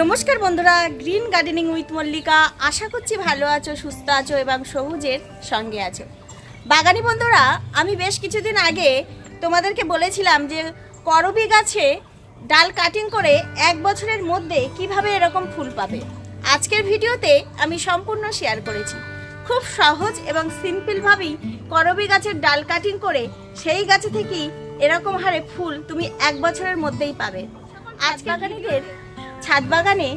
নমস্কার বন্ধুরা, green gardening with Mallika. আশা করছি ভালো আছো, সুস্থ আছো এবং সবুজের সঙ্গে আছো। বাগানি বন্ধুরা, আমি বেশ কিছুদিন আগে তোমাদেরকে বলেছিলাম যে করবি গাছে ডাল কাটিং করে এক বছরের মধ্যে কীভাবে এরকম ফুল পাবে। আজকের ভিডিওতে আমি সম্পূর্ণ শেয়ার করেছি। খুব সহজ এবং সিম্পলভাবেই করবি গাছের ডাল কাটিং করে সেই গাছে থেকেই এরকম হারে ফুল তুমি এক বছরের মধ্যেই পাবে। আজ বাগানিদের ছাদ বাগানে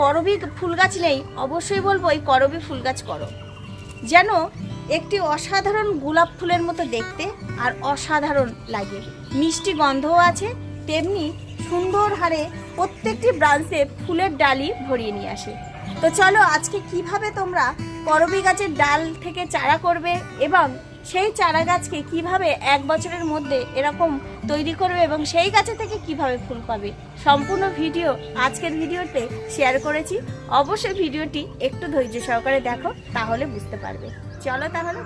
করবি ফুল গাছ নেই, অবশ্যই বলব এই করবি ফুল গাছ করো। যেন একটি অসাধারণ গোলাপ ফুলের মতো দেখতে আর অসাধারণ লাগে। মিষ্টি গন্ধও আছে, তেমনি সুন্দর হারে প্রত্যেকটি ব্রাঞ্চে ফুলের ডালি ভরিয়ে নিয়ে আসে। তো চলো আজকে কীভাবে তোমরা করবি গাছের ডাল থেকে চারা করবে এবং সেই চারা গাছকে কীভাবে এক বছরের মধ্যে এরকম তৈরি করবে এবং সেই গাছে থেকে কীভাবে ফুল পাবে। সম্পূর্ণ ভিডিও আজকের ভিডিওতে শেয়ার করেছি। অবশ্যই ভিডিওটি একটু ধৈর্য সহকারে দেখো, তাহলে বুঝতে পারবে। চলো তাহলে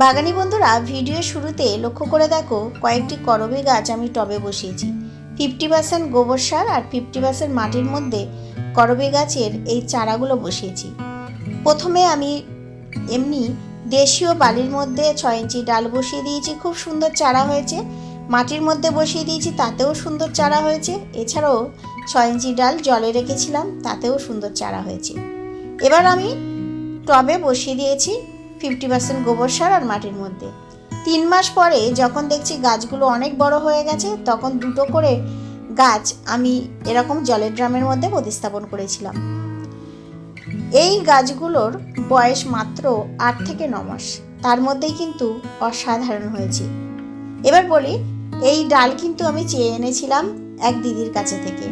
বাগানি বন্ধুরা ভিডিও শুরুতে লক্ষ্য করে দেখো, কয়েকটি করবি গাছ আমি টবে বসিয়েছি। ফিফটি পার্সেন্ট গোবর সার আর ফিফটি পার্সেন্ট মাটির মধ্যে করবি গাছের এই চারাগুলো বসিয়েছি। প্রথমে আমি এমনি দেশীয় বালির মধ্যে ছয় ইঞ্চি ডাল বসিয়ে দিয়েছি, খুব সুন্দর চারা হয়েছে। মাটির মধ্যে বসিয়ে দিয়েছি, তাতেও সুন্দর চারা হয়েছে। এছাড়াও ছয় ইঞ্চি ডাল জলে রেখেছিলাম, তাতেও সুন্দর চারা হয়েছে। এবার আমি টবে বসিয়ে দিয়েছি ফিফটি পার্সেন্ট গোবর সার আর মাটির মধ্যে। তিন মাস পরে যখন দেখছি গাছগুলো অনেক বড় হয়ে গেছে, তখন দুটো করে গাছ আমি এরকম জলের ড্রামের মধ্যে প্রতিস্থাপন করেছিলাম। এই গাছগুলোর বয়স মাত্র আট থেকে ন মাস। তার মধ্যেই কিন্তু অসাধারণ হয়েছে। এবার বলি, এই ডাল কিন্তু আমি চেয়ে এনেছিলাম এক দিদির কাছে থেকে।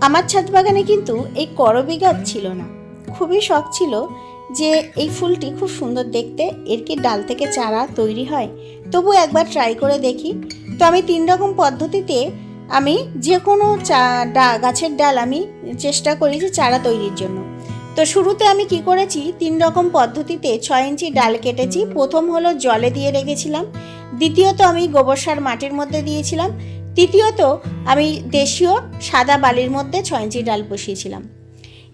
আমার ছাদ বাগানে কিন্তু এই করবি গাছ ছিল না। খুবই শখ ছিল যে এই ফুলটি খুব সুন্দর দেখতে, এর কি ডাল থেকে চারা তৈরি হয়? তবু একবার ট্রাই করে দেখি। তো আমি তিন রকম পদ্ধতিতে আমি যে কোনো চা গাছের ডাল আমি চেষ্টা করি যে চারা তৈরির জন্য। তো শুরুতে আমি কি করেছি, তিন রকম পদ্ধতিতে ছয় ইঞ্চি ডাল কেটেছি। প্রথম হলো জলে দিয়ে রেখেছিলাম। দ্বিতীয়ত আমি গোবর সার মাটির মধ্যে দিয়েছিলাম। তৃতীয়ত আমি দেশীয় সাদা বালির মধ্যে ছয় ইঞ্চি ডাল বসিয়েছিলাম।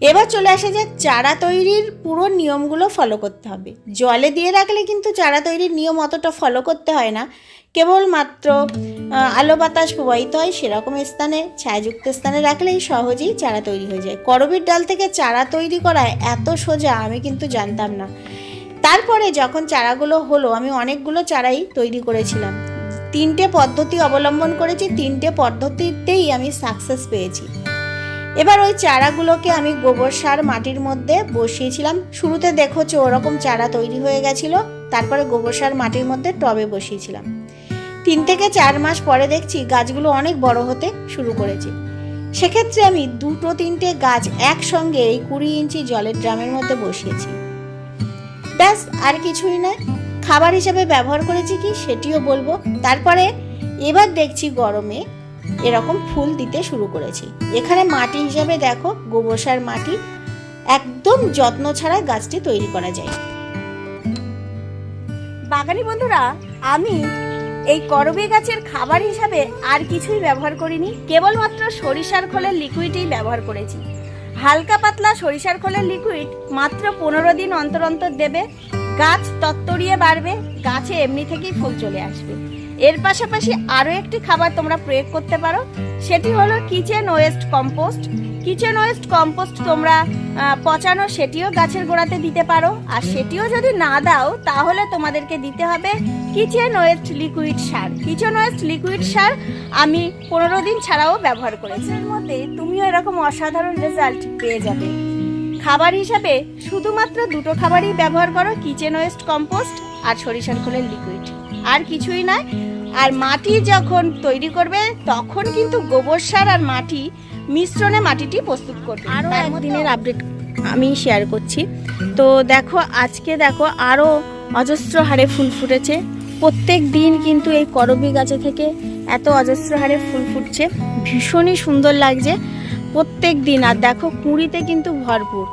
এবার চলে আসে যে চারা তৈরির পুরো নিয়মগুলো ফলো করতে হবে। জলে দিয়ে রাখলে কিন্তু চারা তৈরির নিয়ম অতটা ফলো করতে হয় না। কেবলমাত্র আলো বাতাস প্রবাহিত হয় সেরকম স্থানে, ছায়াযুক্ত স্থানে রাখলেই সহজেই চারা তৈরি হয়ে যায়। করবির ডাল থেকে চারা তৈরি করা এত সোজা আমি কিন্তু জানতাম না। তারপরে যখন চারাগুলো হলো, আমি অনেকগুলো চারাই তৈরি করেছিলাম। তিনটে পদ্ধতি অবলম্বন করেছি, তিনটে পদ্ধতিতেই আমি সাকসেস পেয়েছি। এবার ওই চারাগুলোকে আমি গোবর সার মাটির মধ্যে বসিয়েছিলাম। শুরুতে দেখোছো ওরকম চারা তৈরি হয়ে গেছিল, তারপরে গোবর সার মাটির মধ্যে টবে বসিয়েছিলাম। তিন থেকে চার মাস পরে দেখছি গাছগুলো অনেক বড় হতে শুরু করেছে। সেক্ষেত্রে আমি দুটো তিনটে গাছ একসঙ্গে এই কুড়ি ইঞ্চি জলের ড্রামের মধ্যে বসিয়েছি। ব্যাস, আর কিছুই নয়। খাবার হিসাবে ব্যবহার করেছি কি সেটিও বলব। তারপরে এবার দেখছি গরমে এরকম ফুল দিতে শুরু করেছি। এখানে মাটি হিসাবে দেখো, গোবর সার মাটি, একদম যত্ন ছাড়া গাছটি তৈরি করা যায়। বাগানি বন্ধুরা, আমি এই করবে গাছের খাবার হিসাবে আর কিছুই ব্যবহার করিনি। কেবলমাত্র সরিষার খোলের লিকুইডই ব্যবহার করেছি। হালকা পাতলা সরিষার খোলের লিকুইড মাত্র পনেরো দিন অন্তর অন্তর দেবে। গাছ তত্তরিয়ে বাড়বে, গাছে এমনি থেকেই ফুল চলে আসবে। এর পাশাপাশি আরও একটি খাবার তোমরা প্রয়োগ করতে পারো, সেটি হলো kitchen waste compost kitchen waste compost তোমরা পচানো সেটিও গাছের গোড়াতে দিতে পারো। আর সেটিও যদি না দাও, তাহলে তোমাদেরকে দিতে হবে কিচেন ওয়েস্ট লিকুইড সার কিচেন ওয়েস্ট লিকুইড সার আমি পনেরো দিন ছাড়াও ব্যবহার করেছি। এর মধ্যে তুমিও এরকম অসাধারণ রেজাল্ট পেয়ে যাবে। খাবার হিসাবে শুধুমাত্র দুটো খাবারই ব্যবহার করো কিচেন ওয়েস্ট কম্পোস্ট আর সরিষার খোলের লিকুইড আর কিছুই নয় আর মাটি যখন তৈরি করবে তখন কিন্তু গোবর সার আর মাটি মিশ্রণে মাটিটি প্রস্তুত করবে। আরও একদিনের আপডেট আমি শেয়ার করছি। তো দেখো আজকে দেখো আরও অজস্র হারে ফুল ফুটেছে। প্রত্যেক দিন কিন্তু এই করবি গাছে থেকে এত অজস্র হারে ফুল ফুটছে। ভীষণই সুন্দর লাগছে প্রত্যেক দিন। আর দেখো কুঁড়িতে কিন্তু ভরপুর।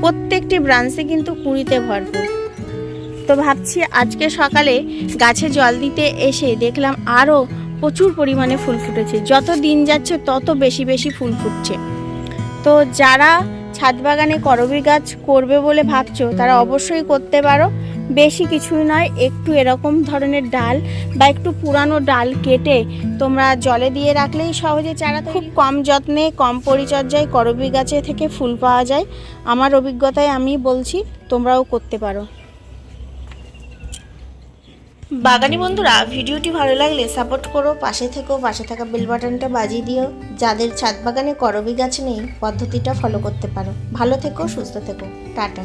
প্রত্যেকটি ব্রাঞ্চে কিন্তু কুঁড়িতে ভরপুর। তো ভাবছি আজকে সকালে গাছে জল দিতে এসে দেখলাম আরও প্রচুর পরিমাণে ফুল ফুটেছে। যত দিন যাচ্ছে তত বেশি বেশি ফুল ফুটছে। তো যারা ছাদ বাগানে করবি গাছ করবে বলে ভাবছ, তারা অবশ্যই করতে পারো। বেশি কিছুই নয়, একটু এরকম ধরনের ডাল বা একটু পুরানো ডাল কেটে তোমরা জলে দিয়ে রাখলেই সহজে চারা খুব কম যত্নে, কম পরিচর্যায় করবি গাছে থেকে ফুল পাওয়া যায়। আমার অভিজ্ঞতায় আমি বলছি, তোমরাও করতে পারো। বাগানি বন্ধুরা, ভিডিওটি ভালো লাগলে সাপোর্ট করো, পাশে থেকো, পাশে থাকা বেল বাটনটা বাজিয়ে দিও। যাদের ছাদ বাগানে করবি গাছ নেই, পদ্ধতিটা ফলো করতে পারো। ভালো থেকো, সুস্থ থেকো। টাটা।